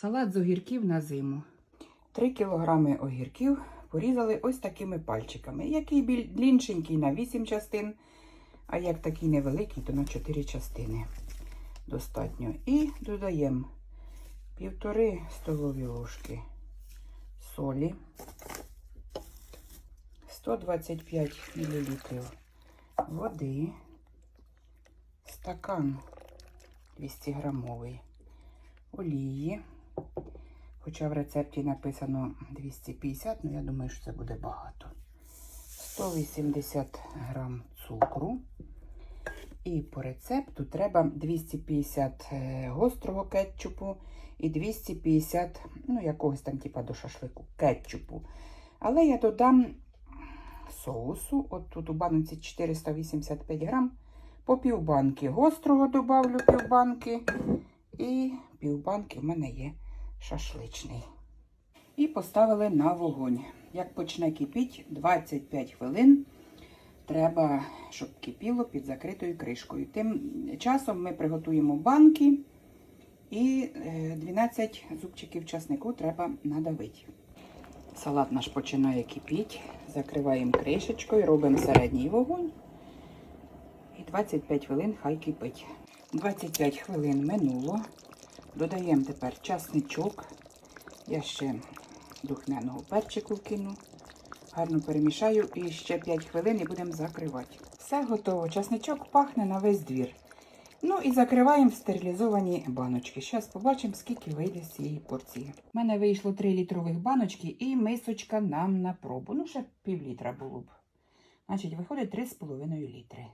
Салат з огірків на зиму. 3 кілограми огірків порізали ось такими пальчиками. Який біль на 8 частин, а як такий невеликий, то на 4 частини достатньо. І додаємо півтори столові ложки солі, 125 мл води, стакан 200 грамовий олії. Хоча в рецепті написано 250, але я думаю, що це буде багато. 180 грам цукру. І по рецепту треба 250 е, гострого кетчупу і 250, ну, якогось там, типа до шашлику, кетчупу. Але я додам соусу. От тут у банці 485 грам. По півбанки гострого добавлю півбанки. І півбанки в мене є шашличний. І поставили на вогонь. Як почне кипіти, 25 хвилин треба, щоб кипіло під закритою кришкою. Тим часом ми приготуємо банки і е, 12 зубчиків часнику треба надавити. Салат наш починає кипіти. Закриваємо кришечкою, робимо середній вогонь. І 25 хвилин хай кипить. 25 хвилин минуло. Додаємо тепер часничок. Я ще духмяного перчику вкину. Гарно перемішаю і ще 5 хвилин і будемо закривати. Все готово. Часничок пахне на весь двір. Ну і закриваємо в стерилізовані баночки. Зараз побачимо, скільки вийде з цієї порції. У мене вийшло 3 літрових баночки і мисочка нам на пробу. Ну, ще пів літра було б. Значить, виходить 3,5 літри.